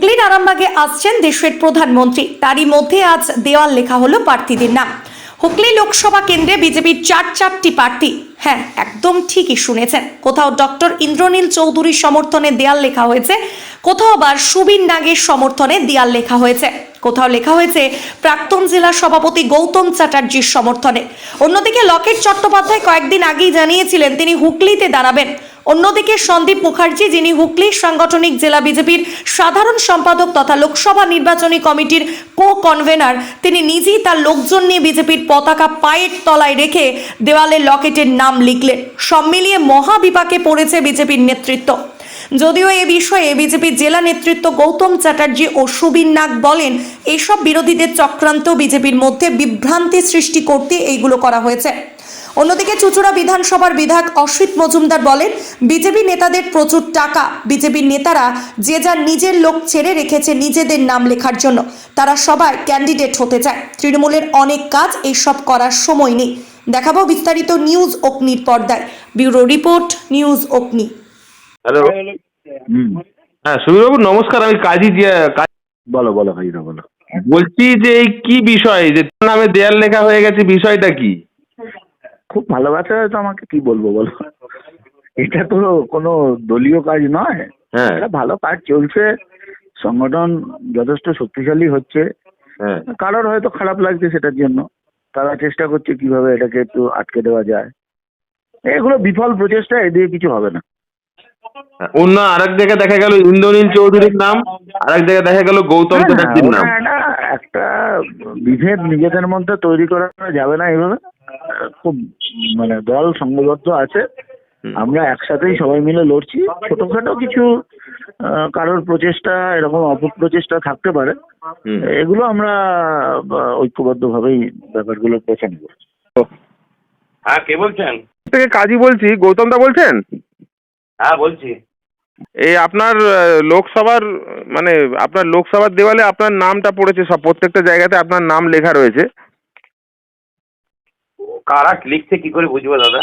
হুগলির আরামবাগে আসছেন দেশের প্রধানমন্ত্রী। তারই মধ্যে আজ দেওয়াল লেখা হলো প্রার্থীদের নাম। হুগলি লোকসভা কেন্দ্রে বিজেপির চার চারটি প্রার্থী। হ্যাঁ একদম ঠিকই শুনেছেন। কোথাও ডক্টর ইন্দ্রনীল চৌধুরীর সমর্থনে দেয়াল লেখা হয়েছে, কোথাও আবার সুবীর নাগের সমর্থনে দেয়াল লেখা হয়েছে। কোথাও লেখা হয়েছে, প্রাক্তন জেলা সভাপতি গৌতম চ্যাটার্জির সমর্থনে। অন্যদিকে লকেট চট্টোপাধ্যায় কয়েকদিন আগেই জানিয়েছিলেন তিনি হুগলিতে দাঁড়াবেন। অন্যদিকে সন্দীপ মুখার্জি, যিনি হুগলি সাংগঠনিক জেলা বিজেপির সাধারণ সম্পাদক তথা লোকসভা নির্বাচনী কমিটির কো কনভেনার তিনি নিজেই তার লোকজন নিয়ে বিজেপির পতাকা পায়ের তলায় রেখে দেওয়ালে লকেটের নাম লিখলেন। সব মিলিয়ে মহাবিপাকে পড়েছে বিজেপির নেতৃত্ব। যদিও এ বিষয়ে বিজেপির জেলা নেতৃত্ব গৌতম চ্যাটার্জি ও সুবীর নাগ বলেন এইসব বিরোধীদের চক্রান্ত বিজেপির মধ্যে বিভ্রান্তি সৃষ্টি করতে এইগুলো করা হয়েছে। অন্যদিকে চুচুড়া বিধানসভার বিধায়ক অসিত মজুমদার বলেন বিজেপি নেতাদের প্রচুর টাকা বিজেপির নেতারা যে যার নিজের লোক ছেড়ে রেখেছে নিজেদের নাম লেখার জন্য। তারা সবাই ক্যান্ডিডেট হতে চায়। তৃণমূলের অনেক কাজ এইসব করার সময় নেই। দেখাবো বিস্তারিত নিউজ অগ্নির পর্দায়। Bureau report news Agni. Hello. হ্যাঁ সুবীরবাবু নমস্কার। আমি কাজী বলো বলো ভাইরা বলো। বলছি যে এই কি বিষয়? যে তোর নামে দেয়াল লেখা হয়ে গেছে বিষয়টা কি? খুব ভালোবাসা তো আমাকে কি বলব বলো? এটা তো কোনো দলীয় কাজ নয়। হ্যাঁ। এটা ভালো কাজ চলছে সংগঠন যথেষ্ট শক্তিশালী হচ্ছে। হ্যাঁ। কারোর হয়তো খারাপ লাগছে সেটার জন্য। তারা চেষ্টা করছে কীভাবে এটাকে একটু আটকে দেওয়া যায়। এগুলো বিফল প্রচেষ্টা এদিকে কিছু হবে না। অন্য আরেক জায়গায় দেখা গেল ইন্দ্রনীল চৌধুরীর নাম আরেক জায়গায় দেখা গেল গৌতম চ্যাটার্জির নাম। একটা বিভেদ নিজেদের মধ্যে তৈরি করা যাবে না এইভাবে। খুব মানে দল সংঘবদ্ধ আছে। আমরা একসাথেই সবাই মিলে লড়ছি। ছোটখাটো কিছু কারোর প্রচেষ্টা এরকম অপপ্রচেষ্টা থাকতে পারে। এগুলো আমরা ঐক্যবদ্ধভাবেই ব্যাপারগুলো বেছে নেব। হ্যাঁ কে বলছেন? থেকে কাজী বলছি। গৌতম দা বলছেন? হ্যাঁ বলছি। এই আপনার লোকসভার মানে আপনার লোকসভার দেওয়ালে আপনার নামটা পড়েছে সব প্রত্যেকটা জায়গাতে আপনার নাম লেখা রয়েছে। কারা লিখছে কি করে বুঝব দাদা?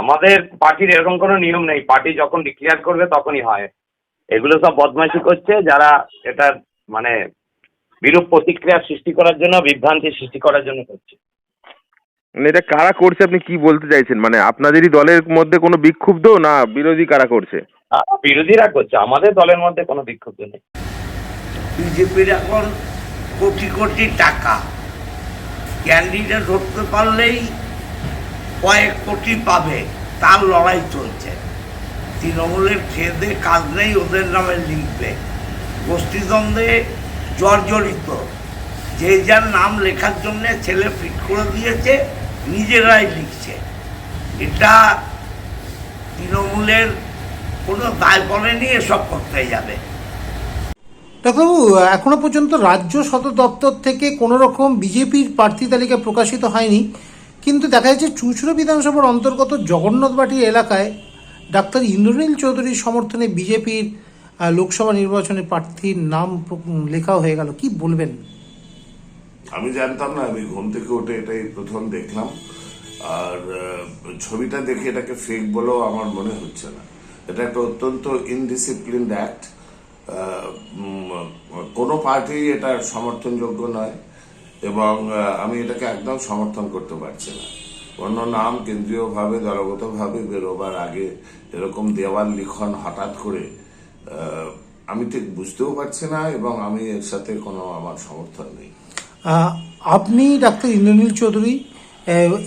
আমাদের পার্টির এরকম কোনো নিয়ম নেই। পার্টি যখন ডিক্লেয়ার করবে তখনই হয়। এগুলো সব বদমাইশি করছে যারা এটা মানে বিরূপ প্রতিক্রিয়া সৃষ্টি করার জন্য বিভ্রান্তি সৃষ্টি করার জন্য করছে। মানে এটা কারা করছে আপনি কি বলতে চাইছেন? মানে আপনাদেরই দলের মধ্যে কোনো বিক্ষুব্ধ না বিরোধী কারা করছে? বিরোধীরা করছে। আমাদের দলের মধ্যে কোনো বিক্ষুব্ধ নেই। বিজেপির এখন কোটি কোটি টাকা। ক্যান্ডিডেট হতে পারলেই কয়েক কোটি পাবে, তার লড়াই চলছে। তৃণমূলের খেদে কাজ নেই ওদের নামে লিখবে। গোষ্ঠীদ্বন্দ্বে জর্জরিত। যে যার নাম লেখার জন্য ছেলে ফিট করে দিয়েছে, নিজেরাই লিখছে। এটা তৃণমূলের কোনো দায় পড়েনি এসব করতে যাবে। ডাক্তারবাবু, এখনও পর্যন্ত রাজ্য সদর দপ্তর থেকে কোনো রকম বিজেপির প্রার্থী তালিকা প্রকাশিত হয়নি। কিন্তু দেখা যাচ্ছে চুঁচুড়া বিধানসভার অন্তর্গত জগন্নাথবাটি এলাকায় ডাক্তার ইন্দ্রনীল চৌধুরীর সমর্থনে বিজেপির লোকসভা নির্বাচনে প্রার্থীর নাম লেখা হয়ে গেল। কি বলবেন? আমি জানতাম না, আমি ঘুম থেকে উঠে এটাই প্রথম দেখলাম। আর ছবিটা দেখে এটাকে ফেক বলেও আমার মনে হচ্ছে না। এটা একটা অত্যন্ত ইনডিসিপ্লিনড অ্যাক্ট কোনো পার্টি এটা সমর্থনযোগ্য নয় এবং আমি এটাকে একদম সমর্থন করতে পারছি না। অন্য নাম কেন্দ্রীয়ভাবে দলগতভাবে বেরোবার আগে এরকম দেওয়াল লিখন হঠাৎ করে আমি ঠিক বুঝতেও পারছি না এবং আমি এর সাথে কোনো আমার সমর্থন নেই। আপনি ডাক্তার ইন্দ্রনীল চৌধুরী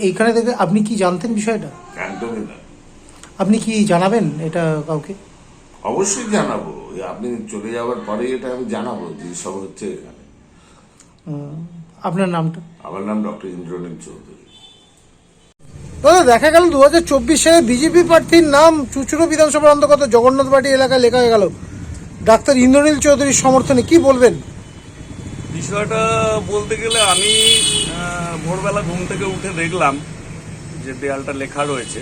এইখানে থেকে আপনি কি জানতেন বিষয়টা? একদমই না। আপনি কি জানাবেন এটা কাউকে? অবশ্যই জানাব। আপনি চলে যাওয়ার পরে এটা আমি জানাব যে সব হচ্ছে এখানে। আপনার নামটা? আমার নাম ডক্টর ইন্দ্রনীল চৌধুরী। দাদা দেখা গেল দু হাজার চব্বিশ সালে বিজেপি প্রার্থীর নাম চুচুড়ো বিধানসভার অন্তর্গত জগন্নাথবাটি এলাকায় লেখা হয়ে গেল ডাক্তার ইন্দ্রনীল চৌধুরীর সমর্থনে কি বলবেন? বিষয়টা বলতে গেলে আমি ভোরবেলা ঘুম থেকে উঠে দেখলাম যে দেয়ালটা লেখা রয়েছে।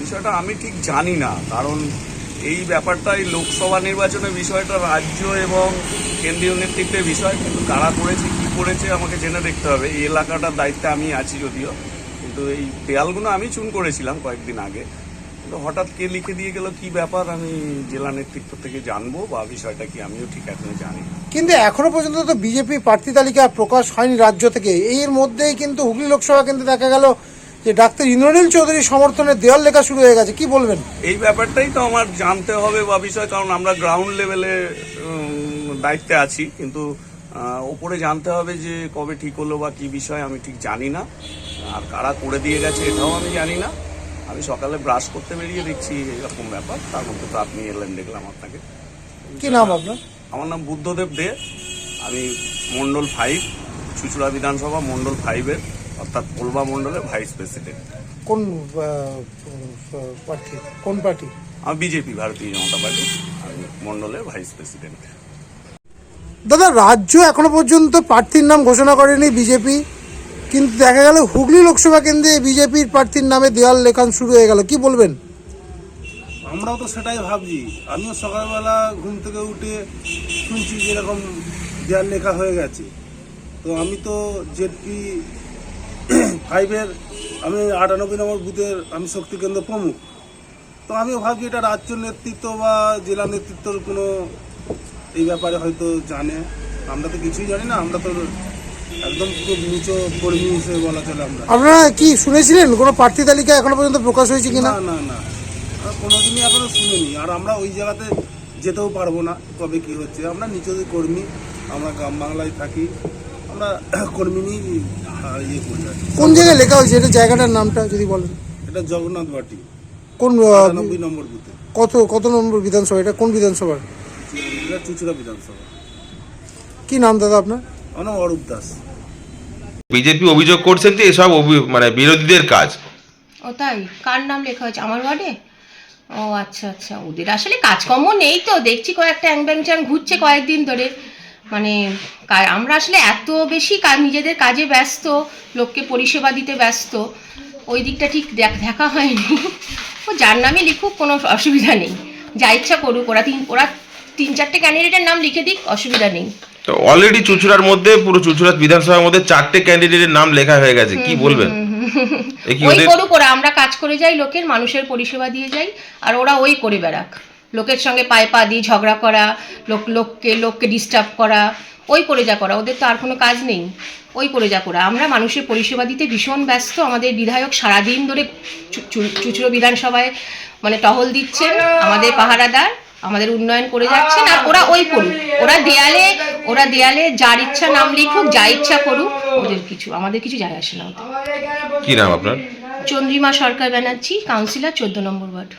বিষয়টা আমি ঠিক জানি না কারণ এই ব্যাপারটা এই লোকসভা নির্বাচনের বিষয়টা, রাজ্য এবং কেন্দ্রীয় নেতৃত্বের বিষয়, কিন্তু কারা করেছে, কি করেছে আমাকে জেনে দেখতে হবে। এই এলাকাটার দায়িত্বে আমি আছি যদিও, কিন্তু এই দেয়ালগুলো আমি চুন করেছিলাম কয়েকদিন আগে। কিন্তু হঠাৎ কে লিখে দিয়ে গেল, কি ব্যাপার, আমি জেলা নেতৃত্ব থেকে জানব বা বিষয়টা কি আমিও ঠিক এখনও জানি কিন্তু এখনও পর্যন্ত তো বিজেপি প্রার্থী তালিকা প্রকাশ হয়নি রাজ্য থেকে। এর মধ্যেই কিন্তু হুগলি লোকসভা কেন্দ্রে দেখা গেল যে ডাক্তার ইন্দ্রনীল চৌধুরী সমর্থনে দেওয়াল লেখা শুরু হয়ে গেছে কি বলবেন? এই ব্যাপারটাই তো আমার জানতে হবে বা বিষয় কারণ আমরা গ্রাউন্ড লেভেলে দায়িত্বে আছি কিন্তু ওপরে জানতে হবে যে কবে ঠিক হলো বা কি বিষয় আমি ঠিক জানি না। আর কারা করে দিয়ে গেছে এটাও আমি জানি না। আমি সকালে ব্রাশ করতে বেরিয়ে দেখছি এরকম ব্যাপার তার মধ্যে তো আপনি এলেন দেখলাম আপনাকে। কি নাম আপনার? আমার নাম বুদ্ধদেব দে আমি মন্ডল ফাইভ চুচুড়া বিধানসভা মন্ডল ফাইভের অর্থাৎ কোলবা মন্ডলের ভাইস প্রেসিডেন্ট। কোন পার্টি? কোন পার্টি? আমি বিজেপি ভারতীয় জনতা পার্টি। আমি মন্ডলের ভাইস প্রেসিডেন্ট। দাদা রাজ্য এখনও পর্যন্ত প্রার্থীর নাম ঘোষণা করেনি বিজেপি কিন্তু দেখা গেল হুগলি লোকসভা কেন্দ্রে বিজেপির প্রার্থীর নামে দেওয়াল লেখান শুরু হয়ে গেল। কি বলবেন? আমরাও তো সেটাই ভাবছি। আমিও সকালবেলা ঘুম থেকে উঠে শুনছি যে এরকম দেয়াল লেখা হয়ে গেছে। তো আমি তো জেডপি ফাইভের আমি আটানব্বই নম্বর বুথের আমি শক্তি কেন্দ্র প্রমুখ। তো আমিও ভাবছি এটা রাজ্য নেতৃত্ব বা জেলা নেতৃত্বর কোনো এই ব্যাপারে হয়তো জানে। আমরা তো কিছুই জানি না আমরা তো একদম খুব নিচু কর্মী হিসেবে বলা চলে আমরা। আপনারা কি শুনেছিলেন? কোনো প্রার্থী তালিকা এখনও পর্যন্ত প্রকাশ হয়েছে কিনা? না না না। আমরা কোনোদিনই এখনও শুনিনি। আর আমরা ওই জায়গাতে যেতেও পারব না কবে কি হচ্ছে। আমরা নিজেদের কর্মী আমরা গ্রাম বাংলায় থাকি। আমরা কর্মী নিয়ে আহ, ইয়ে করি আর কি। কোন জায়গায় লেখা হয়েছে? এটা জায়গাটার নামটা যদি বলেন। এটা জগন্নাথ বাটি। কোন আহ, আটানব্বই নম্বর বুথে। কত কত নম্বর বিধানসভা? এটা কোন বিধানসভার এটা চুচুড়া বিধানসভা। কি নাম দাদা আপনার? আমার নাম অরূপ দাস। বিজেপি অভিযোগ করছেন যে এসব অভি- মানে বিরোধীদের কাজ। ও তাই? কার নাম লেখা হয়েছে? আমার ওয়ার্ডে? ও আচ্ছা আচ্ছা। ওদের আসলে কাজকর্ম নেই তো। দেখছি কয়েকটা অ্যাং ব্যাংচান ঘুরছে কয়েকদিন ধরে। মানে আমরা আসলে এত বেশি নিজেদের কাজে ব্যস্ত লোককে পরিষেবা দিতে ব্যস্ত ওই দিকটা ঠিক দেখ- হয়নি। ও যার নামে লিখুক কোনো অসুবিধা নেই। যা ইচ্ছা করুক ওরা তিন ওরা তিন চারটে ক্যান্ডিডেটের নাম লিখে দিক অসুবিধা নেই। তো অলরেডি চুচুড়ার মধ্যে পুরো চুচুড়া বিধানসভার মধ্যে চারটে ক্যান্ডিডেটের নাম লেখা হয়ে গেছে কি বলবেন? ওই করুক ওরা আমরা কাজ করে যাই লোকের মানুষের পরিষেবা দিয়ে যাই আর ওরা ওই করে বেড়াক। লোকের সঙ্গে পায়ে পা দিয়ে ঝগড়া করা লোক লোককে লোককে ডিস্টার্ব করা ওই করে যা করা ওদের তো আর কোনো কাজ নেই। ওই করে যা করা। আমরা মানুষের পরিষেবা দিতে ভীষণ ব্যস্ত। আমাদের বিধায়ক সারাদিন ধরে চুচুড়ো বিধানসভায় মানে টহল দিচ্ছেন আমাদের পাহারাদার আমাদের উন্নয়ন করে যাচ্ছেন। আর ওরা ওই করুক ওরা দেয়ালে ওরা দেয়ালে যার ইচ্ছা নাম লিখুক যা ইচ্ছা করুক ওদের কিছু আমাদের কিছু যায় আসে না কি নাম আপনার? চন্দ্রিমা সরকার ব্যানার্জি কাউন্সিলর চোদ্দ নম্বর ওয়ার্ড।